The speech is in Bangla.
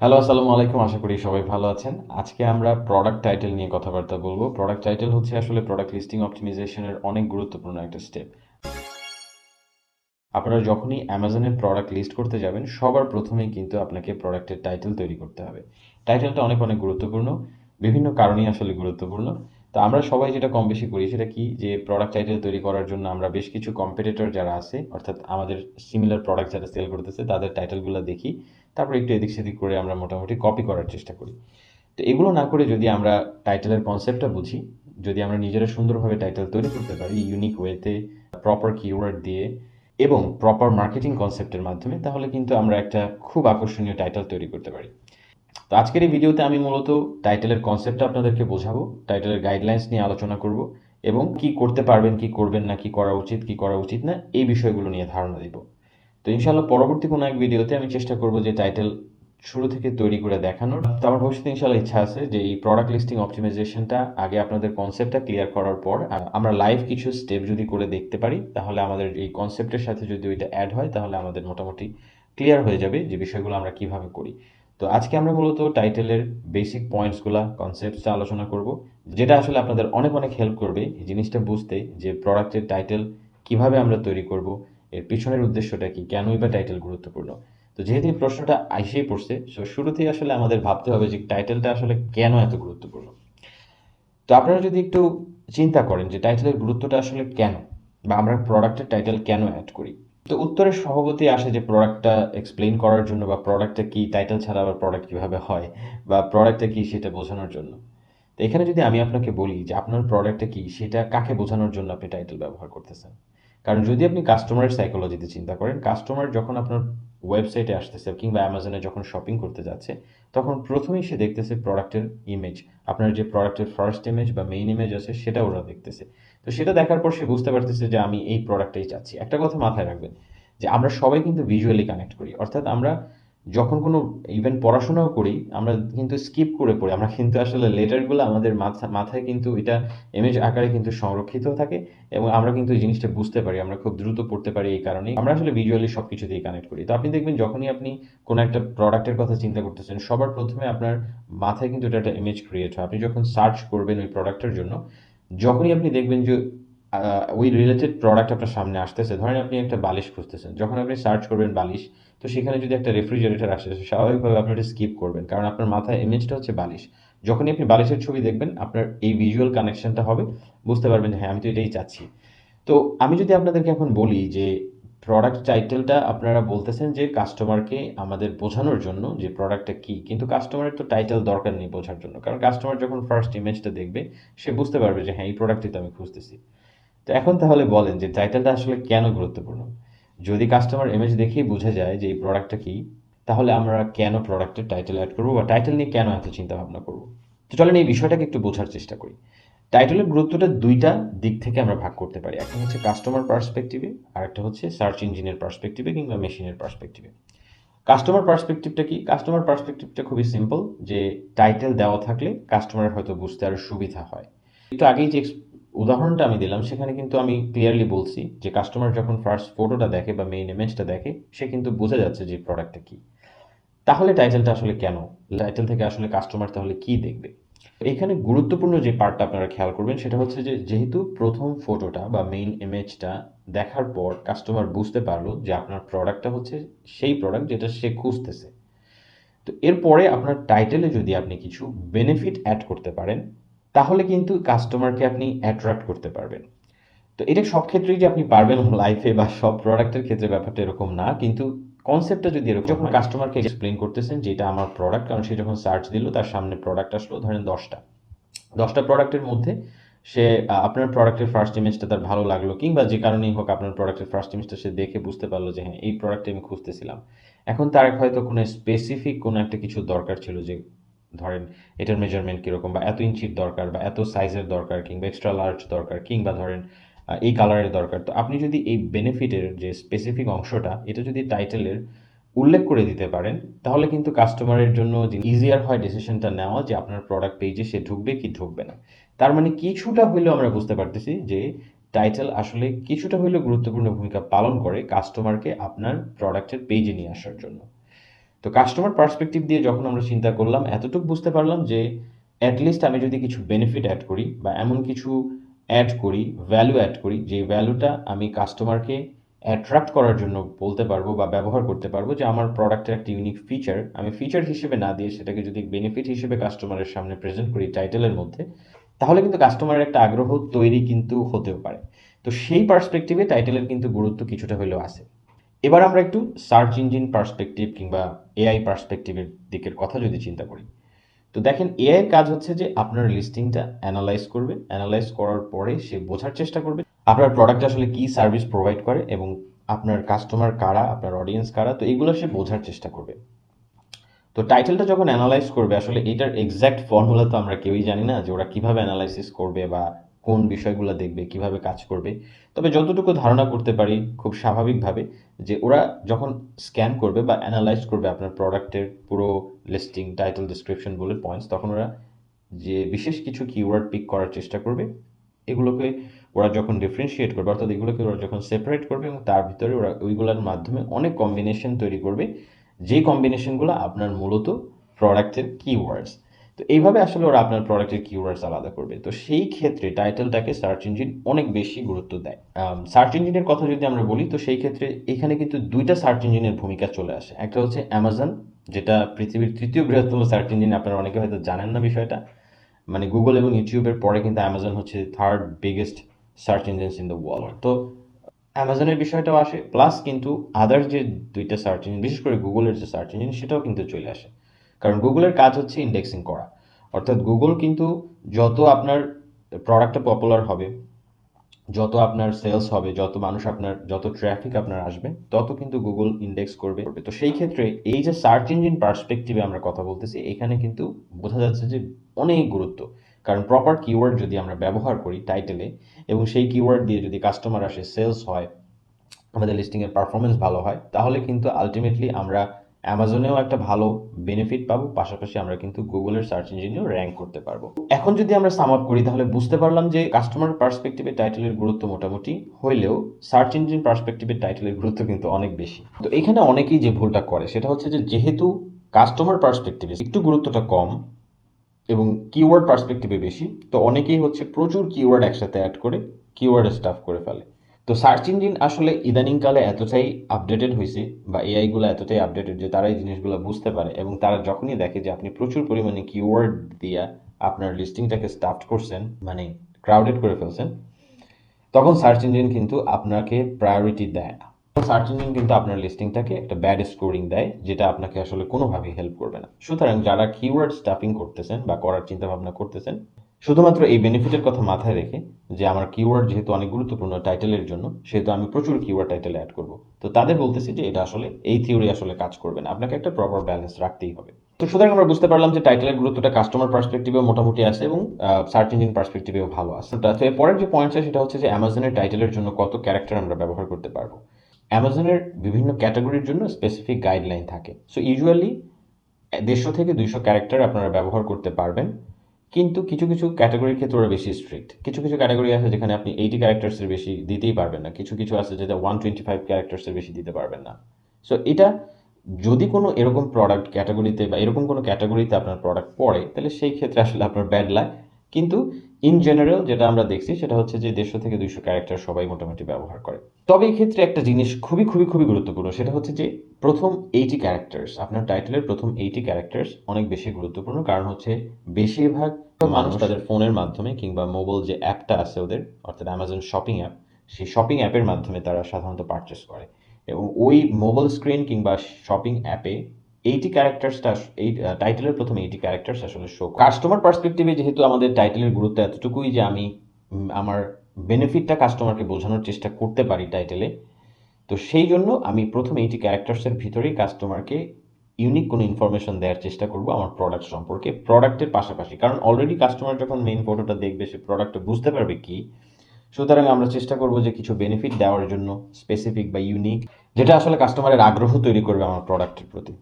হ্যালো আসসালামু আলাইকুম, আশা করি সবাই ভালো আছেন। আজকে আমরা প্রোডাক্ট টাইটেল নিয়ে কথাবার্তা বলব। প্রোডাক্ট টাইটেল হচ্ছে আসলে প্রোডাক্ট লিস্টিং অপটিমাইজেশনের অনেক গুরুত্বপূর্ণ একটা স্টেপ আপনারা যখনই অ্যামাজনের প্রোডাক্ট লিস্ট করতে যাবেন, সবার প্রথমেই কিন্তু আপনাকে প্রোডাক্টের টাইটেল তৈরি করতে হবে। টাইটেলটা অনেক অনেক গুরুত্বপূর্ণ। বিভিন্ন কারণেই আসলে গুরুত্বপূর্ণ। তো আমরা সবাই যেটা কম বেশি করি সেটা কি? যে প্রোডাক্ট টাইটেল তৈরি করার জন্য আমরা বেশ কিছু কম্পিটিটর যারা আছে, অর্থাৎ আমাদের সিমিলার প্রোডাক্ট যারা সেল করতেছে, তাদের টাইটেলগুলো দেখি, তারপর একটু এদিক সেদিক করে আমরা মোটামুটি কপি করার চেষ্টা করি। তো এগুলো না করে যদি আমরা টাইটেলের কনসেপ্টটা বুঝি, যদি আমরা নিজেরা সুন্দরভাবে টাইটেল তৈরি করতে পারি ইউনিক ওয়েতে প্রপার কিওয়ার্ড দিয়ে, এবং প্রপার মার্কেটিং কনসেপ্টের মাধ্যমে, তাহলে কিন্তু আমরা একটা খুব আকর্ষণীয় টাইটেল তৈরি করতে পারি। তো আজকের এই ভিডিওতে আমি মূলত টাইটেলের কনসেপ্টটা আপনাদেরকে বোঝাবো, টাইটেলের গাইডলাইন্স নিয়ে আলোচনা করব এবং কি করতে পারবেন, কি করবেন না, কি করা উচিত, কি করা উচিত না, এই বিষয়গুলো নিয়ে ধারণা দিব। তো ইনশাল্লাহ পরবর্তী কোনো এক ভিডিওতে আমি চেষ্টা করব যে টাইটেল শুরু থেকে তৈরি করে দেখানোর। তো আমার ভবিষ্যতে ইনশাল্লাহ ইচ্ছা আছে যে এই প্রোডাক্ট লিস্টিং অপটিমাইজেশনটা আগে আপনাদের কনসেপ্টটা ক্লিয়ার করার পর আমরা লাইভ কিছু স্টেপ যদি করে দেখতে পারি, তাহলে আমাদের এই কনসেপ্টের সাথে যদি ওইটা অ্যাড হয়, তাহলে আমাদের মোটামুটি ক্লিয়ার হয়ে যাবে যে বিষয়গুলো আমরা কীভাবে করি। তো আজকে আমরা মূলত টাইটেলের বেসিক পয়েন্টসগুলো কনসেপ্টসটা আলোচনা করব, যেটা আসলে আপনাদের অনেক অনেক হেল্প করবে এই জিনিসটা বুঝতে যে প্রোডাক্টের টাইটেল কীভাবে আমরা তৈরি করব, এর পিছনের উদ্দেশ্যটা কি, কেনই বা টাইটেল গুরুত্বপূর্ণ? তো যেহেতু প্রশ্নটা আইসেই পড়ছে সো শুরুতেই আসলে আমাদের ভাবতে হবে যে টাইটেলটা আসলে কেন এত গুরুত্বপূর্ণ? তো আপনারা যদি একটু চিন্তা করেন যে টাইটেলের গুরুত্বটা আসলে কেন, বা আমরা প্রোডাক্টের টাইটেল কেন অ্যাড করি? তো উত্তরের সভাপতি আসে যে প্রোডাক্টটা এক্সপ্লেইন করার জন্য বা প্রোডাক্টটা কি টাইটেল ছাড়া আবার প্রোডাক্ট কীভাবে হয় বা প্রোডাক্টটা কি সেটা বোঝানোর জন্য। তো এখানে যদি আমি আপনাকে বলি যে আপনার প্রোডাক্টটা কি, সেটা কাকে বোঝানোর জন্য আপনি টাইটেল ব্যবহার করতেছেন? কারণ যদি আপনি কাস্টমারের সাইকোলজিতে চিন্তা করেন কাস্টমার যখন আপনার ওয়েবসাইটে আসতেছে কিংবা অ্যামাজনে যখন শপিং করতে যাচ্ছে, তখন প্রথমেই সে দেখতেছে প্রোডাক্টের ইমেজ আপনার যে প্রোডাক্টের ফার্স্ট ইমেজ বা মেইন ইমেজ আছে সেটা ওরা দেখতেছে। তো সেটা দেখার পর সে বুঝতে পারতেছে যে আমি এই প্রোডাক্টটাই চাচ্ছি একটা কথা মাথায় রাখবেন যে আমরা সবাই কিন্তু ভিজুয়ালি কানেক্ট করি। অর্থাৎ আমরা যখন কোনো ইভেন পড়াশোনাও করি, আমরা কিন্তু স্কিপ করে পড়ি। আমরা কিন্তু আসলে লেটারগুলো আমাদের মাথা, মাথায় কিন্তু এটা ইমেজ আকারে কিন্তু সংরক্ষিত থাকে এবং আমরা কিন্তু এই জিনিসটা বুঝতে পারি। আমরা খুব দ্রুত পড়তে পারি এই কারণেই। আমরা আসলে ভিজুয়ালি সব কিছু দিয়ে কানেক্ট করি। তো আপনি দেখবেন যখনই আপনি কোনো একটা প্রোডাক্টের কথা চিন্তা করতেছেন, সবার প্রথমে আপনার মাথায় কিন্তু এটা একটা ইমেজ ক্রিয়েট হয়। আপনি যখন সার্চ করবেন ওই প্রোডাক্টের জন্য যখনই আপনি দেখবেন যে ওই রিলেটেড প্রোডাক্ট আপনার সামনে আসতেছে, ধরেন আপনি একটা বালিশ খুঁজতেছেন, যখন আপনি সার্চ করবেন বালিশ, তো সেখানে যদি একটা রেফ্রিজারেটর আসে স্বাভাবিকভাবে আপনি এটা স্কিপ করবেন, কারণ আপনার মাথায় ইমেজটা হচ্ছে বালিশ। যখনই আপনি বালিশের ছবি দেখবেন, আপনার এই ভিজুয়াল কানেকশনটা হবে, বুঝতে পারবেন হ্যাঁ আমি তো এটাই চাচ্ছি। তো আমি যদি আপনাদেরকে এখন বলি যে প্রোডাক্ট টাইটেলটা আপনারা বলতেছেন যে কাস্টমারকে আমাদের বোঝানোর জন্য যে প্রোডাক্টটা কী। কিন্তু কাস্টমারের তো টাইটেল দরকার নেই বোঝার জন্য। কারণ কাস্টমার যখন ফার্স্ট ইমেজটা দেখবে, সে বুঝতে পারবে যে হ্যাঁ এই প্রোডাক্টটি তো আমি খুঁজতেছি। তো এখন তাহলে বলেন যে টাইটেলটা আসলে কেন গুরুত্বপূর্ণ? যদি কাস্টমার ইমেজ দেখেই বোঝা যায় যে, এই প্রোডাক্টটা কী, তাহলে আমরা কেন প্রোডাক্টের টাইটেল অ্যাড করব বা টাইটেল নিয়ে কেন এত চিন্তা ভাবনা করব? তো চলেন এই বিষয়টাকে একটু বোঝার চেষ্টা করি। টাইটেলের গুরুত্বটা দুইটা দিক থেকে আমরা ভাগ করতে পারি। একটা হচ্ছে কাস্টমার পার্সপেক্টিভে আর একটা হচ্ছে সার্চ ইঞ্জিনের পার্সপেক্টিভে কিংবা মেশিনের পার্সপেক্টিভে কাস্টমার পার্সপেক্টিভটা কি? কাস্টমার পার্সপেক্টিভটা খুবই সিম্পল যে টাইটেল দেওয়া থাকলে কাস্টমারের হয়তো বুঝতে আরও সুবিধা হয়। একটু আগেই যে উদাহরণটা আমি দিলাম, সেখানে কিন্তু আমি ক্লিয়ারলি বলছি যে কাস্টমার যখন ফার্স্ট ফটোটা দেখে বা মেইন ইমেজটা দেখে, সে কিন্তু বোঝা যাচ্ছে যে প্রোডাক্টটা কী। তাহলে টাইটেলটা আসলে কেন? টাইটেল থেকে আসলে কাস্টমার তাহলে কি দেখবে? এখানে গুরুত্বপূর্ণ যে পার্টটা আপনারা খেয়াল করবেন, সেটা হচ্ছে যে যেহেতু প্রথম ফটোটা বা মেইন ইমেজটা দেখার পর কাস্টমার বুঝতে পারল যে আপনার প্রোডাক্টটা হচ্ছে সেই প্রোডাক্ট যেটা সে খুঁজতেছে। তো এরপরে আপনার টাইটেলে যদি আপনি কিছু বেনিফিট অ্যাড করতে পারেন, তাহলে কিন্তু কাস্টমারকে আপনি অ্যাট্রাক্ট করতে পারবেন। তো এটা সব ক্ষেত্রেই যে আপনি পারবেন লাইফে বা সব প্রোডাক্টের ক্ষেত্রে ব্যাপারটা এরকম না, কিন্তু কনসেপ্টটা যদি এরকম যখন কাস্টমারকে এক্সপ্লেন করতেছেন যে এটা আমার প্রোডাক্ট কারণ সে যখন সার্চ দিল তার সামনে প্রোডাক্ট আসলো ধরেন দশটা। দশটা প্রোডাক্টের মধ্যে সে আপনার প্রোডাক্টের ফার্স্ট ইমেজটা তার ভালো লাগল কিংবা যে কারণেই হোক আপনার প্রোডাক্টের ফার্স্ট ইমেজটা সে দেখে বুঝতে পারল যে হ্যাঁ এই প্রোডাক্টটা আমি খুঁজতেছিলাম। এখন তার হয়তো কোনো স্পেসিফিক কোনো একটা কিছু দরকার ছিল যে ধরেন এটার মেজারমেন্ট কীরকম বা এত ইঞ্চির দরকার বা এত সাইজের দরকার কিংবা এক্সট্রা লার্জ দরকার কিংবা ধরেন এই কালারের দরকার। তো আপনি যদি এই বেনিফিটের যে স্পেসিফিক অংশটা, এটা যদি টাইটেলের উল্লেখ করে দিতে পারেন, তাহলে কিন্তু কাস্টমারের জন্য ইজিয়ার হয় ডিসিশনটা নেওয়া যে আপনার প্রোডাক্ট পেজে সে ঢুকবে কি ঢুকবে না। তার মানে কিছুটা হইলেও আমরা বুঝতে পারতেছি যে টাইটেল আসলে কিছুটা হইলেও গুরুত্বপূর্ণ ভূমিকা পালন করে কাস্টমারকে আপনার প্রোডাক্টের পেজে নিয়ে আসার জন্য। তো কাস্টমার পার্সপেক্টিভ দিয়ে যখন আমরা চিন্তা করলাম, এতটুকু বুঝতে পারলাম যে অ্যাটলিস্ট আমি যদি কিছু বেনিফিট অ্যাড করি বা এমন কিছু অ্যাড করি ভ্যালু অ্যাড করি, যে ভ্যালুটা আমি কাস্টমারকে অ্যাট্রাক্ট করার জন্য বলতে পারব বা ব্যবহার করতে পারব যে আমার প্রোডাক্টের একটা ইউনিক ফিচার আমি ফিচার হিসেবে না দিয়ে সেটাকে যদি বেনিফিট হিসেবে কাস্টমারের সামনে প্রেজেন্ট করি টাইটেলের মধ্যে, তাহলে কিন্তু কাস্টমারের একটা আগ্রহ তৈরি কিন্তু হতেও পারে। তো সেই পার্সপেক্টিভে টাইটেলের কিন্তু গুরুত্ব কিছুটা হলেও আছে। এবার আমরা একটু সার্চ ইঞ্জিন পার্সপেক্টিভ কিংবা এআই পার্সপেক্টিভের দিকের কথা যদি চিন্তা করি। তো দেখেন এআই কাজ হচ্ছে যে আপনার লিস্টিংটা অ্যানালাইজ করবে। অ্যানালাইজ করার পরে সে বোঝার চেষ্টা করবে আপনার প্রোডাক্ট আসলে কি সার্ভিস প্রোভাইড করে এবং আপনার কাস্টমার কারা, আপনার অডিয়েন্স কারা, তো এগুলো সে বোঝার চেষ্টা করবে। তো টাইটেলটা যখন অ্যানালাইজ করবে, আসলে এটার এক্স্যাক্ট ফর্মুলা তো আমরা কেউই জানি না যে ওরা কীভাবে অ্যানালাইসিস করবে বা কোন বিষয়গুলো দেখবে, কীভাবে কাজ করবে। তবে যতটুকু ধারণা করতে পারি খুব স্বাভাবিকভাবে যে ওরা যখন স্ক্যান করবে বা অ্যানালাইজ করবে আপনার প্রোডাক্টের পুরো listing title description bullet points তখন ওরা যে বিশেষ কিছু কিওয়ার্ড পিক করার চেষ্টা করবে, এগুলোকে ওরা যখন ডিফারেন্সিয়েট করবে, অর্থাৎ এগুলোকে ওরা যখন সেপারেট করবে এবং তার ভিতরে ওরা ওইগুলোর মাধ্যমে অনেক কম্বিনেশন তৈরি করবে যে কম্বিনেশনগুলো আপনার মূলত প্রোডাক্টের কিওয়ার্ডস তো এইভাবে আসলে ওরা আপনার প্রোডাক্টের কিওয়ার্ডস আলাদা করবে। তো সেই ক্ষেত্রে টাইটেলটাকে সার্চ ইঞ্জিন অনেক বেশি গুরুত্ব দেয়। সার্চ ইঞ্জিনের কথা যদি আমরা বলি, তো সেই ক্ষেত্রে এখানে কিন্তু দুইটা সার্চ ইঞ্জিনের ভূমিকা চলে আসে। একটা হচ্ছে অ্যামাজন যেটা পৃথিবীর তৃতীয় বৃহত্তম সার্চ ইঞ্জিন আপনারা অনেকে হয়তো জানেন না বিষয়টা। মানে গুগল এবং ইউটিউবের পরে কিন্তু অ্যামাজন হচ্ছে third biggest search engines in the world তো অ্যামাজনের বিষয়টাও আসে প্লাস কিন্তু আদার যে দুইটা সার্চ ইঞ্জিন বিশেষ করে গুগলের যে সার্চ ইঞ্জিন সেটাও কিন্তু চলে আসে। কারণ গুগলের কাজ হচ্ছে ইন্ডেক্সিং করা। অর্থাৎ গুগল কিন্তু যত আপনার প্রোডাক্টটা পপুলার হবে, যত আপনার সেলস হবে, যত মানুষ আপনার, যত ট্র্যাফিক আপনার আসবে, তত কিন্তু গুগল ইন্ডেক্স করবে। তো সেই ক্ষেত্রে এই যে সার্চ ইঞ্জিন পার্সপেক্টিভে আমরা কথা বলতেছি, এখানে কিন্তু বোঝা যাচ্ছে যে অনেক গুরুত্ব। কারণ প্রপার কিওয়ার্ড যদি আমরা ব্যবহার করি টাইটেলে এবং সেই কিওয়ার্ড দিয়ে যদি কাস্টমার আসে সেলস হয়, আমাদের লিস্টিংয়ের পারফরমেন্স ভালো হয়, তাহলে কিন্তু আলটিমেটলি আমরা অ্যামাজনেও একটা ভালো বেনিফিট পাবো, পাশাপাশি আমরা কিন্তু গুগলের সার্চ ইঞ্জিনেও র্যাঙ্ক করতে পারব। এখন যদি আমরা সাম আপ করি, তাহলে বুঝতে পারলাম যে কাস্টমার পার্সপেক্টিভে টাইটেলের গুরুত্ব মোটামুটি হইলেও সার্চ ইঞ্জিন পার্সপেক্টিভে টাইটেলের গুরুত্ব কিন্তু অনেক বেশি। তো এখানে অনেকেই যে ভুলটা করে, সেটা হচ্ছে যে যেহেতু কাস্টমার পার্সপেক্টিভে একটু গুরুত্বটা কম এবং কিওয়ার্ড পার্সপেক্টিভে বেশি, তো অনেকেই হচ্ছে প্রচুর কিওয়ার্ড একসাথে অ্যাড করে কিওয়ার্ড স্টাফ করে ফেলে। তো সার্চ ইঞ্জিন আসলে ইদানিংকালে এতটাই আপডেটেড হয়েছে বা এআইগুলো এতটাই আপডেটেড যে তারা এই জিনিসগুলো বুঝতে পারে এবং তারা যখনই দেখে যে আপনি প্রচুর পরিমাণে কিওয়ার্ড দিয়ে আপনার লিস্টিংটাকে স্টাফড করছেন মানে ক্রাউডেড করে ফেলছেন, তখন সার্চ ইঞ্জিন কিন্তু আপনাকে প্রায়োরিটি দেয় না। সার্চ ইঞ্জিন কিন্তু আপনার লিস্টিংটাকে একটা ব্যাড স্কোরিং দেয়, যেটা আপনাকে আসলে কোনোভাবেই হেল্প করবে না। সুতরাং যারা কিওয়ার্ড স্টাফিং করতেছেন বা করার চিন্তা ভাবনা করতেছেন শুধুমাত্র এই বেনিফিটের কথা মাথায় রেখে যে আমার কিওয়ার্ড যেহেতু অনেক গুরুত্বপূর্ণ টাইটেলের জন্য, সেহেতু আমি প্রচুর কিওয়ার্ড টাইটেল অ্যাড করব। তো তাদের বলতেছি যে এটা আসলে এই থিওরি আসলে কাজ করবে না। আপনাকে একটা প্রপার ব্যালেন্স রাখতেই হবে। তো সুতরাং আমরা বুঝতে পারলাম যে টাইটেলের গুরুত্বটা কাস্টমার পার্সপেক্টিভেও মোটামুটি আছে এবং সার্চ ইঞ্জিন পার্সপেক্টিভেও ভালো আছে। তো পরের যে পয়েন্ট আছে সেটা হচ্ছে যে অ্যামাজনের টাইটেলের জন্য কত ক্যারেক্টার আমরা ব্যবহার করতে পারব। অ্যামাজনের বিভিন্ন ক্যাটাগরির জন্য স্পেসিফিক গাইডলাইন থাকে। সো ইউজুয়ালি দেড়শো থেকে দুইশো ক্যারেক্টার আপনারা ব্যবহার করতে পারবেন। কিন্তু কিছু কিছু ক্যাটাগরির ক্ষেত্রে ওরা বেশি স্ট্রিক্ট কিছু কিছু ক্যাটাগরি আছে যেখানে আপনি এইটি ক্যারেক্টার্সের বেশি দিতেই পারবেন না। কিছু কিছু আছে যেটা ওয়ান টোয়েন্টি ফাইভ ক্যারেক্টার্সের বেশি দিতে পারবেন না। সো এটা যদি কোনো এরকম প্রোডাক্ট ক্যাটাগরিতে বা এরকম কোনো ক্যাটাগরিতে আপনার প্রোডাক্ট পড়ে, তাহলে সেই ক্ষেত্রে আসলে আপনার ব্যাড লাগ কিন্তু ইন জেনারেল যেটা আমরা দেখছি সেটা হচ্ছে যে দেড়শো থেকে দুইশো ক্যারেক্টার সবাই মোটামুটি ব্যবহার করে। তবে এই ক্ষেত্রে একটা জিনিস খুবই খুবই খুবই গুরুত্বপূর্ণ সেটা হচ্ছে যে প্রথম এইটি ক্যারেক্টার্স আপনার টাইটেলের প্রথম এইটি ক্যারেক্টার্স অনেক বেশি গুরুত্বপূর্ণ কারণ হচ্ছে বেশিরভাগ মানুষ তাদের ফোনের মাধ্যমে কিংবা মোবাইল যে অ্যাপটা আছে ওদের অর্থাৎ অ্যামাজন শপিং অ্যাপ সেই শপিং অ্যাপের মাধ্যমে তারা সাধারণত পারচেস করে। এবং ওই মোবাইল স্ক্রিন কিংবা শপিং অ্যাপে এইটি ক্যারেক্টার্সটা এই টাইটেলের প্রথম এইটি ক্যারেক্টার্স আসলে শো কাস্টমার পার্সপেক্টিভে যেহেতু আমাদের টাইটেলের গুরুত্ব এতটুকুই যে আমি আমার বেনিফিটটা কাস্টমারকে বোঝানোর চেষ্টা করতে পারি টাইটেলে তো সেই জন্য আমি প্রথম এইটি ক্যারেক্টার্সের ভিতরেই কাস্টমারকে ইউনিক কোনো ইনফরমেশন দেওয়ার চেষ্টা করব আমার প্রোডাক্ট সম্পর্কে প্রোডাক্টের পাশাপাশি। কারণ অলরেডি কাস্টমার যখন মেইন ফটোটা দেখবে, সে প্রোডাক্টটা বুঝতে পারবে কি, সুতরাং আমরা চেষ্টা করব যে কিছু বেনিফিট দেওয়ার জন্য স্পেসিফিক বা ইউনিক যেটা আসলে কাস্টমারের আগ্রহ তৈরি করবে আমার প্রোডাক্টের প্রতি।